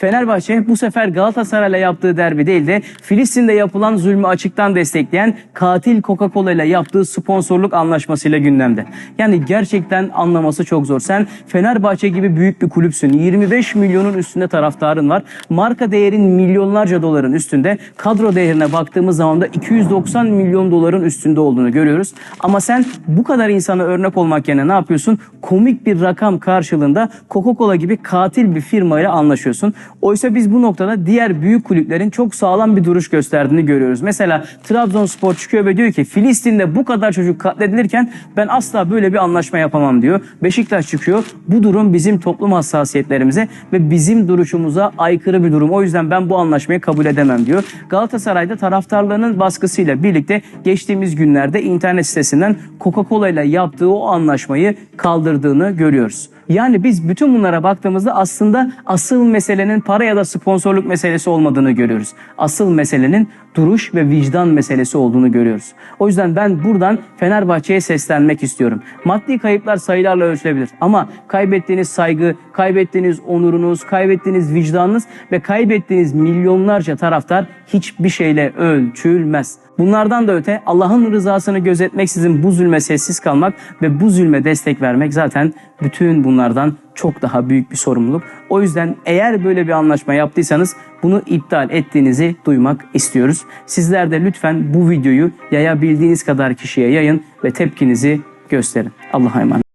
Fenerbahçe bu sefer Galatasaray'la yaptığı derbi değil de Filistin'de yapılan zulmü açıktan destekleyen katil Coca-Cola ile yaptığı sponsorluk anlaşmasıyla gündemde. Yani gerçekten anlaması çok zor. Sen Fenerbahçe gibi büyük bir kulüpsün. 25 milyonun üstünde taraftarın var. Marka değerin milyonlarca doların üstünde. Kadro değerine baktığımız zaman da 290 milyon doların üstünde olduğunu görüyoruz. Ama sen bu kadar insana örnek olmak yerine ne yapıyorsun? Komik bir rakam karşılığında Coca-Cola gibi katil bir firmayla anlaşıyorsun. Oysa biz bu noktada diğer büyük kulüplerin çok sağlam bir duruş gösterdiğini görüyoruz. Mesela Trabzonspor çıkıyor ve diyor ki Filistin'de bu kadar çocuk katledilirken ben asla böyle bir anlaşma yapamam diyor. Beşiktaş çıkıyor. Bu durum bizim toplum hassasiyetlerimize ve bizim duruşumuza aykırı bir durum. O yüzden ben bu anlaşmayı kabul edemem diyor. Galatasaray'da taraftarlarının baskısıyla birlikte geçtiğimiz günlerde internet sitesinden Coca-Cola ile yaptığı o anlaşmayı kaldırdığını görüyoruz. Yani biz bütün bunlara baktığımızda aslında asıl meselenin para ya da sponsorluk meselesi olmadığını görüyoruz. Asıl meselenin duruş ve vicdan meselesi olduğunu görüyoruz. O yüzden ben buradan Fenerbahçe'ye seslenmek istiyorum. Maddi kayıplar sayılarla ölçülebilir ama kaybettiğiniz saygı, kaybettiğiniz onurunuz, kaybettiğiniz vicdanınız ve kaybettiğiniz milyonlarca taraftar hiçbir şeyle ölçülmez. Bunlardan da öte Allah'ın rızasını gözetmeksizin bu zulme sessiz kalmak ve bu zulme destek vermek zaten bütün bunlardan çok daha büyük bir sorumluluk. O yüzden eğer böyle bir anlaşma yaptıysanız bunu iptal ettiğinizi duymak istiyoruz. Sizler de lütfen bu videoyu yayabildiğiniz kadar kişiye yayın ve tepkinizi gösterin. Allah'a emanet.